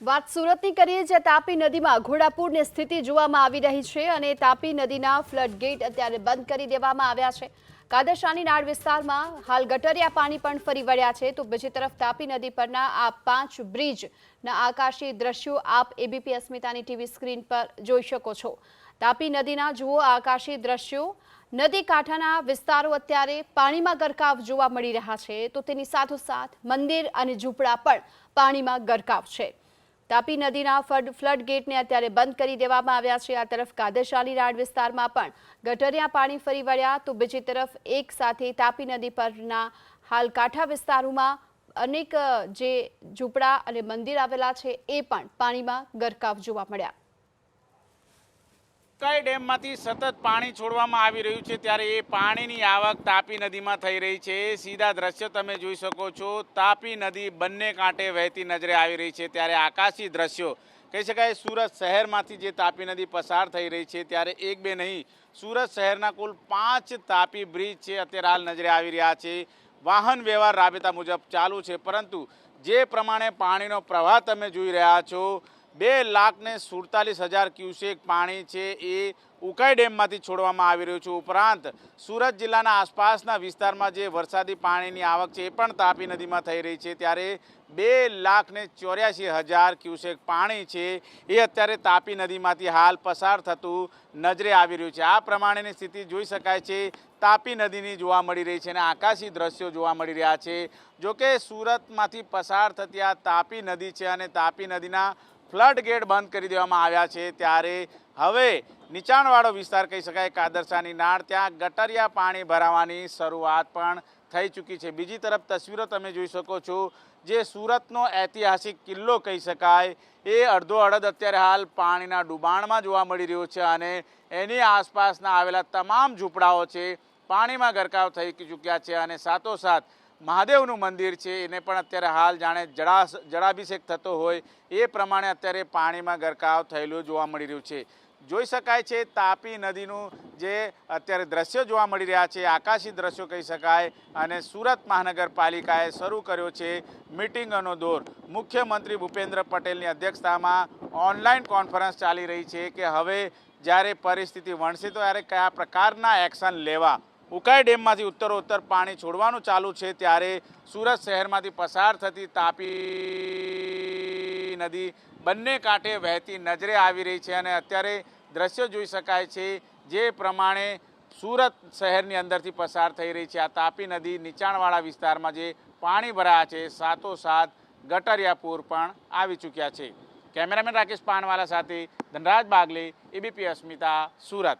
વાત સુરતની કરીએ, જ્યાં તાપી નદીમાં ઘોડાપૂરની સ્થિતિ જોવામાં આવી રહી છે અને તાપી નદીના ફ્લડ ગેટ અત્યારે બંધ કરી દેવામાં આવ્યા છે. કાદરશાની નાળ વિસ્તારમાં હાલ ગટરિયા પાણી પણ ફરી વળ્યા છે. તો બીજી તરફ તાપી નદી પરના આ પાંચ બ્રિજના આકાશી દ્રશ્યો આપ એબીપી અસ્મિતાની ટીવી સ્ક્રીન પર જોઈ શકો છો. તાપી નદીના, જુઓ, આકાશી દ્રશ્યો. નદી કાંઠાના વિસ્તારો અત્યારે પાણીમાં ગરકાવ જોવા મળી રહ્યા છે. તો તેની સાથોસાથ મંદિર અને ઝૂંપડા પણ પાણીમાં ગરકાવ છે. તાપી નદીના ફ્લડ ગેટને અત્યારે બંધ કરી દેવામાં આવ્યા છે. આ તરફ કાદરશાલી રાડ વિસ્તારમાં પણ ગટરિયા પાણી ફરી વળ્યા તો બીજી તરફ એક સાથે તાપી નદી પરના હાલ કાંઠા વિસ્તારોમાં અનેક જે ઝૂંપડા અને મંદિર આવેલા છે એ પણ પાણીમાં ગરકાવ જોવા મળ્યા. કઈ ડેમમાંથી સતત પાણી છોડવામાં આવી રહ્યું છે ત્યારે એ પાણીની આવક તાપી નદીમાં થઈ રહી છે. સીધા દ્રશ્ય તમે જોઈ શકો છો. તાપી નદી બંને કાંઠે વહેતી નજરે આવી રહી છે. ત્યારે આકાશી દ્રશ્યો, કહી શકાય સુરત શહેરમાંથી જે તાપી નદી પસાર થઈ રહી છે ત્યારે એક બે નહીં, સુરત શહેરના કુલ પાંચ તાપી બ્રિજ છે અત્યારે હાલ નજરે આવી રહ્યા છે. વાહન વ્યવહાર રાબેતા મુજબ ચાલુ છે. પરંતુ જે પ્રમાણે પાણીનો પ્રવાહ તમે જોઈ રહ્યા છો બે લાખ ને સુડતાલીસ હજાર ક્યુસેક પાણી છે એ ઉકાઈ ડેમમાંથી છોડવામાં આવી રહ્યું છે. ઉપરાંત સુરત જિલ્લાના આસપાસના વિસ્તારમાં જે વરસાદી પાણીની આવક છે એ પણ તાપી નદીમાં થઈ રહી છે. ત્યારે બે લાખ ને ચોર્યાસી હજાર ક્યુસેક પાણી છે એ અત્યારે તાપી નદીમાંથી હાલ પસાર થતું નજરે આવી રહ્યું છે. આ પ્રમાણેની સ્થિતિ જોઈ શકાય છે. તાપી નદીની જોવા મળી રહી છે અને આકાશી દ્રશ્યો જોવા મળી રહ્યા છે. જોકે સુરતમાંથી પસાર થતી આ તાપી નદી છે અને તાપી નદીના ફ્લડ ગેટ બંધ કરી દેવામાં આવ્યા છે ત્યારે હવે નીચાણવાળો વિસ્તાર કહી શકાય કાદરસાની નાળ ત્યાં ગટરિયા પાણી ભરાવાની શરૂઆત પણ થઈ ચૂકી છે. બીજી તરફ તસવીરો તમે જોઈ શકો છો જે સુરતનો ઐતિહાસિક કિલ્લો કહી શકાય. એ અડધો અડધ અત્યારે હાલ પાણીના ડુબાણમાં જોવા મળી રહ્યો છે અને એની આસપાસના આવેલા તમામ ઝૂંપડાઓ છે, પાણીમાં ગરકાવ થઈ ચૂક્યા છે અને સાથોસાથ મહાદેવનું મંદિર છે, એને પણ અત્યારે હાલ જાણે જળા જળાભિષેક થતો હોય, એ પ્રમાણે અત્યારે પાણીમાં ગરકાવ થયેલું જોવા મળી રહ્યું છે. જોઈ શકાય છે, તાપી નદીનું જે અત્યારે દ્રશ્યો જોવા મળી રહ્યા છે, આકાશી દ્રશ્યો કહી શકાય, અને સુરત મહાનગરપાલિકાએ શરૂ કર્યો છે મિટિંગનો દોર. મુખ્યમંત્રી ભૂપેન્દ્ર પટેલની અધ્યક્ષતામાં ઓનલાઈન કોન્ફરન્સ ચાલી રહી છે કે હવે જ્યારે પરિસ્થિતિ વણશે તો ત્યારે કયા પ્રકારના એક્શન લેવા? ઉકાઈ ડેમમાંથી ઉત્તરોત્તર પાણી છોડવાનું ચાલુ છે ત્યારે સુરત શહેરમાંથી પસાર થતી તાપી નદી બંને કાંઠે વહેતી નજરે આવી રહી છે અને અત્યારે દ્રશ્યો જોઈ શકાય છે જે પ્રમાણે સુરત શહેરની અંદરથી પસાર થઈ રહી છે. આ તાપી નદી નીચાણવાળા વિસ્તારમાં જે પાણી ભરાયા છે, સાતોસાત ગટરિયા પૂર પણ આવી ચૂક્યા છે. કેમેરામેન રાકેશ પાનવાલા સાથે ધનરાજ બાગલે, એબીપી અસ્મિતા, સુરત.